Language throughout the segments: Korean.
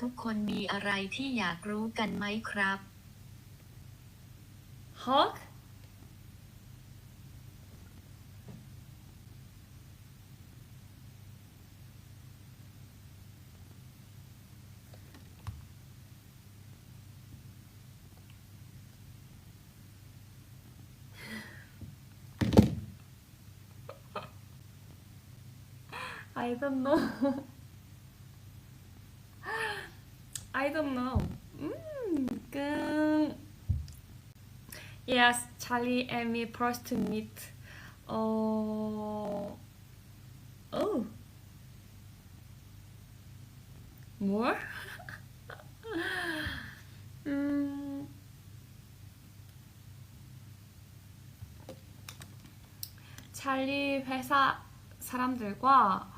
ทุกคนมีอะไรที่อยากรู้กันไหมครับ hug I don't know. I don't know. 음, 끙. Yes, Charlie and me first meet. 어, oh. More? 음, 찰리 회사 사람들과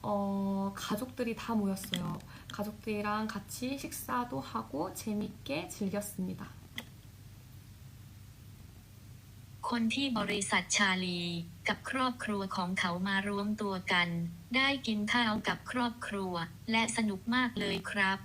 어, 가족들이 다 모였어요. 가족들이랑 같이 식사도 하고 재밌게 즐겼습니다. คนที่บริษัทชาลี กับครอบครัวของเขามารวมตัวกัน ได้กินข้าวกับครอบครัว และสนุกมากเลยครับ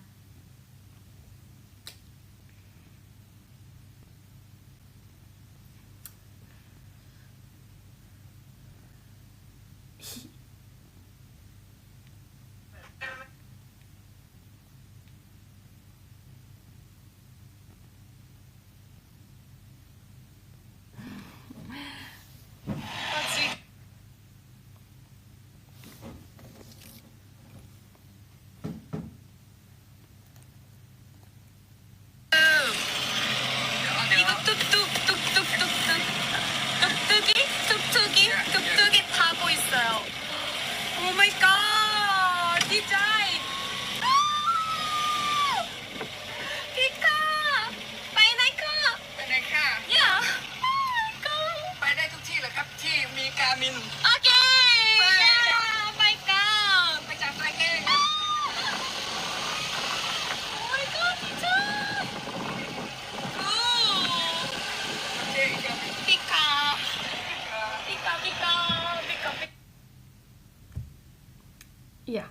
Yeah.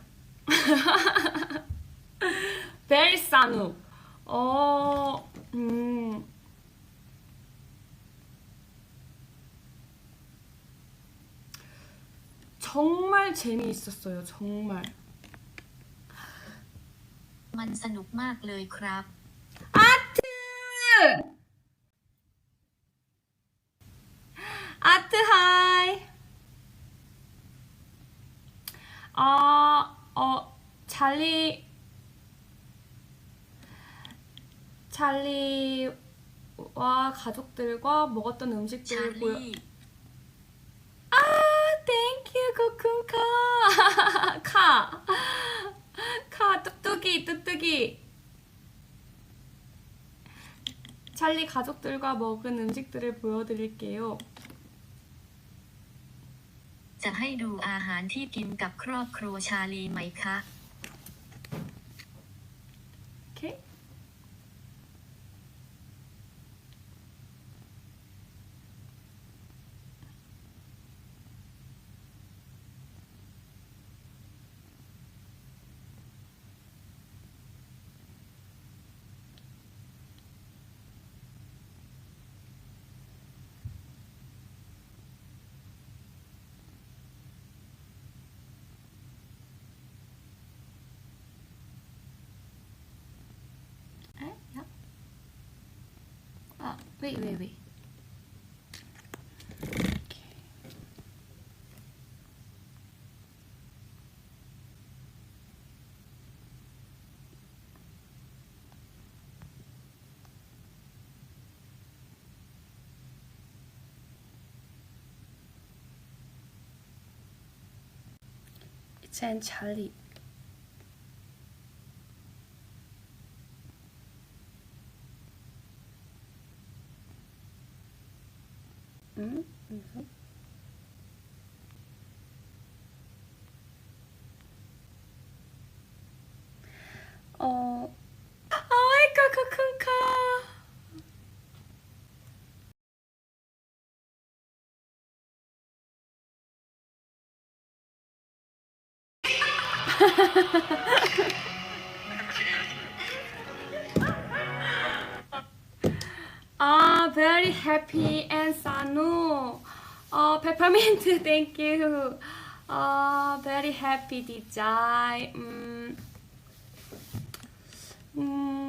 Very 산우. 어, 음. 정말 재미있었어요. 정말. มันสนุกมากเลยครับ 아트! 아트 하이. 어, 어, 찰리, 찰리와 가족들과 먹었던 ชา 음식들을 보여. ลี 아, 땡큐, 코쿤카. 카. 카, 뚝뚝이, 뚝뚝이. 찰리 가족들과 먹은 음식들을 보여드릴게요. จะให้ดูอาหารที่กินกับครอบครัวชาลีไหมคะ 오케이. 喂喂喂！在查理。うん、うん、あーあいかかくん。か very happy and Sanu. Uh, peppermint, thank you. Uh, very happy, DJ. Mm. Mm.